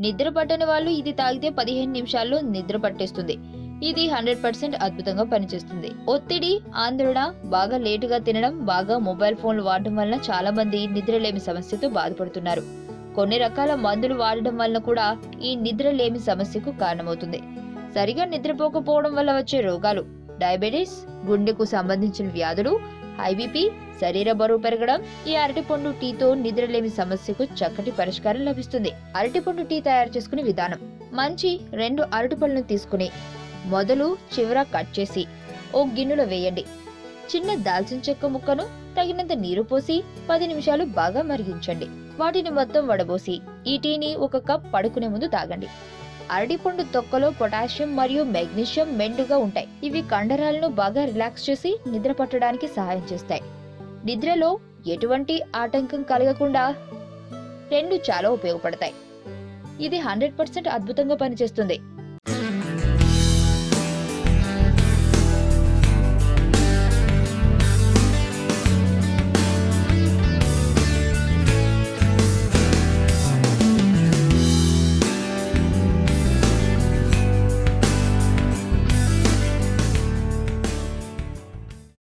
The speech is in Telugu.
నిద్ర పట్టని వాళ్ళు ఇది తాగితే పదిహేను నిమిషాల్లో నిద్ర పట్టేస్తుంది. ఇది హండ్రెడ్ పర్సెంట్ అద్భుతంగా పనిచేస్తుంది. ఒత్తిడి ఆందోళన బాగా లేటుగా తినడం బాగా మొబైల్ ఫోన్లు వాడడం వలన చాలా మంది నిద్రలేమి సమస్యతో బాధపడుతున్నారు. కొన్ని రకాల మందులు వాడడం వలన కూడా ఈ నిద్రలేమి సమస్యకు కారణమవుతుంది. సరిగా నిద్రపోకపోవడం వల్ల వచ్చే రోగాలు డయాబెటీస్ గుండెకు సంబంధించిన వ్యాధులు ఐబీపీ శరీర బరువు పెరగడం ఈ అరటిపండు టీతో నిద్రలేమి సమస్యకు చక్కటి పరిష్కారం లభిస్తుంది. అరటిపండు టీ తయారు చేసుకునే విధానం. మంచి రెండు అరటిపళ్ళను తీసుకుని మొదలు చివర కట్ చేసి ఓ గిన్నెలో వేయండి. చిన్న దాల్చిన చెక్క ముక్కను తగినంత నీరు పోసి పది నిమిషాలు బాగా మరిగించండి. వాటిని మొత్తం వడబోసి ఈ టీని ఒక కప్ పడుకునే ముందు తాగండి. అరటిపండు తొక్కలో పొటాషియం మరియు మెగ్నీషియం మెండుగా ఉంటాయి. ఇవి కండరాలను బాగా రిలాక్స్ చేసి నిద్ర పట్టడానికి సహాయం చేస్తాయి. నిద్రలో ఎటువంటి ఆటంకం కలగకుండా రెండు చాలా ఉపయోగపడతాయి. ఇది హండ్రెడ్ పర్సెంట్ అద్భుతంగా పనిచేస్తుంది.